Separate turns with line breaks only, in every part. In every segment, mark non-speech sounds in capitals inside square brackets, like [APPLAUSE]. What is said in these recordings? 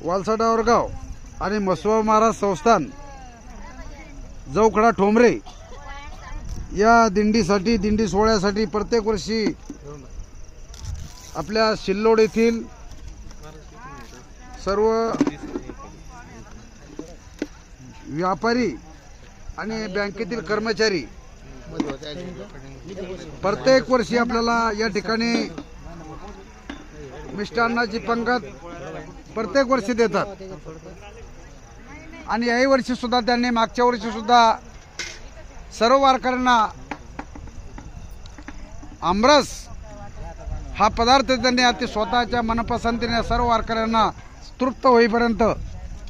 वालसाडा वरगाव आणि मसवा महाराज संस्थान जवखडा ठोंबरे या दिंडीसाठी दिंडी सोहळ्यासाठी प्रत्येक वर्षी आपल्या शिल्लोड येथील सर्व व्यापारी आणि बँकेतील कर्मचारी प्रत्येक वर्षी आपल्याला या ठिकाणी मिष्टान्नाची पंगत प्रत्येक वर्षी देतात. आणि याही वर्षी सुद्धा त्यांनी मागच्या वर्षी सुद्धा सर्व वारकऱ्यांना आमरस हा पदार्थ त्यांनी अति स्वतःच्या मनपसंतीने सर्व वारकऱ्यांना तृप्त होईपर्यंत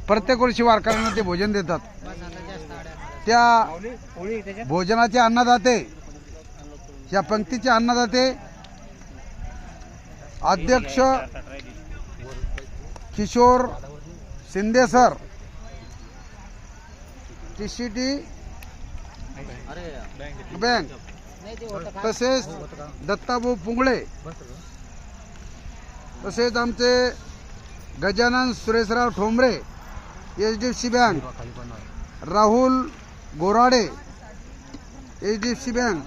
प्रत्येक वर्षी वारकऱ्यांना ते भोजन देतात. त्या भोजनाचे अन्नदाते या पंक्तीचे अन्नदाते अध्यक्ष Kishore Shinde sir. T C T bank. तसेच दत्ताभाऊ पुंगळे. तसेच आमचे Gajanan Sureshrao Thombare H D F C bank. Rahul Gorade. H D F C bank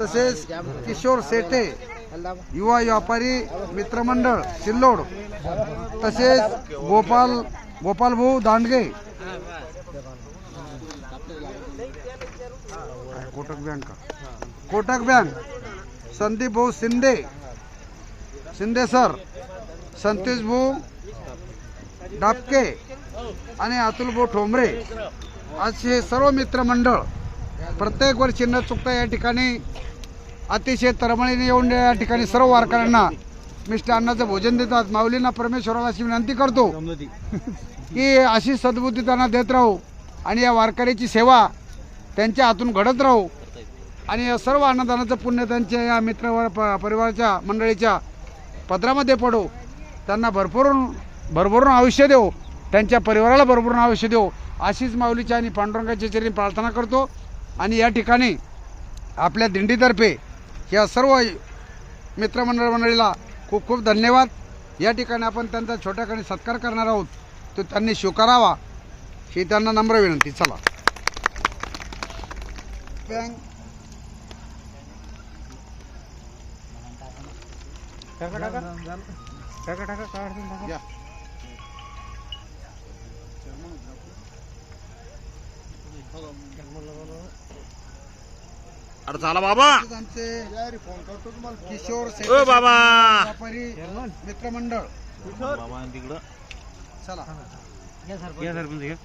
तसेच किशोर सेटे युवा व्यापारी मित्रमंडळ सिल्लोड तसेच गोपाल गोपाल भाऊ दांडगे. कोटक बँक? कोटक बँक संदीप भाऊ शिंदे शिंदे सर संतोष भाऊ डापके आणि अतुल भाऊ ठोंबरे. असे सर्व मित्रमंडळ प्रत्येक वर्षी न चुकता या ठिकाणी. अतिशय तरमळीने येऊन या ठिकाणी सर्व वारकऱ्यांना. मिष्टान्नाचं भोजन देतात. माऊलींना परमेश्वराला अशी विनंती करतो. की अशी सद्बुद्धी त्यांना देत राहू. आणि या वारकऱ्याची सेवा त्यांच्या हातून घडत राहू. आणि या सर्व अन्नदानाचं पुण्य त्यांच्या या मित्र प- परिवाराच्या मंडळीच्या पदरामध्ये पडो. त्यांना भरपूरून भरभरून आयुष्य देऊ. त्यांच्या परिवाराला भरभरून आयुष्य देऊ. अशीच माऊलीच्या आणि पांडुरंगाच्या चरणी प्रार्थना करतो. आणि या ठिकाणी आपल्या दिंडीतर्फे या सर्व मित्रमंडळ मंडळीला खूप खूप धन्यवाद. या ठिकाणी आपण त्यांचा छोट्याकडे सत्कार करणार आहोत. तो त्यांनी स्वीकारावा ही त्यांना नम्र विनंती. चला. बँक.
अरे झाला बाबा.
आमचे किशोर
ओ
सेठ
बाबा.
व्यापारी मित्रमंडळ.
बाबा तिकडं.
चला.
या सरपंच. घ्या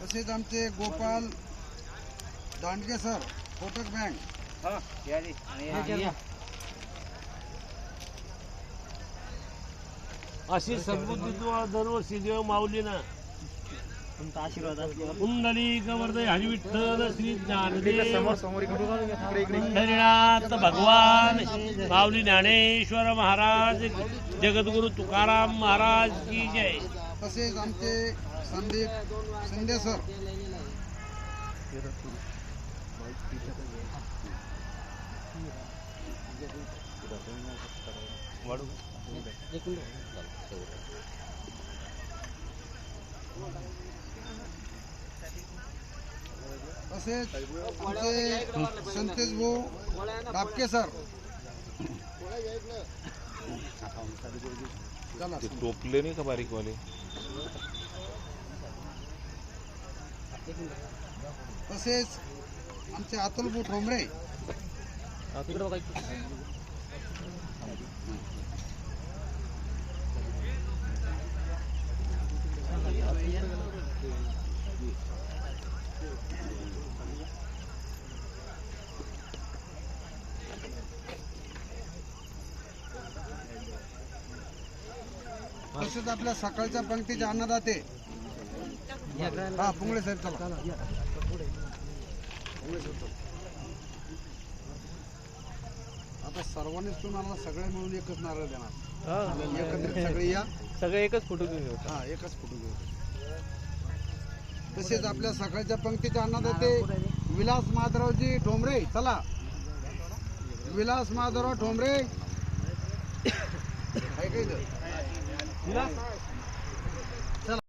तसेच आमचे गोपाल दांडगे सर कोटक बँक.
अशी सद्बुद्धी तुम्हाला दरवर्षी देव माऊलीना कुंडली गवर्धय हरी विठ्ठल श्री ज्ञानदेव. भगवान माऊली ज्ञानेश्वर महाराज जगद्गुरु तुकाराम महाराज की जय.
तसेच आमचे संदीप शिंदे सर तसेच आमचे संतेश सर
टोपले नाही का बारीक वाले
तसेच आमचे अतुल भाऊ ठोंबरे. तसेच आपल्या सकाळच्या पंक्तीचे अन्नदाते. हा पुंगळे साहेब चला. आता सर्वांनीच तुम्हाला सगळे मिळून एकच नारळ देणार. एकत्रित सगळे या.
सगळे एकच फोटो घेऊन
हा एकच फोटो घेऊ तसेच आपल्या सकाळच्या पंक्तीचे अन्नदाते विलास माधवरावजी ठोंबरे चला. विलास माधवराव ठोंबरे आहे [COUGHS] का इथं? विलास?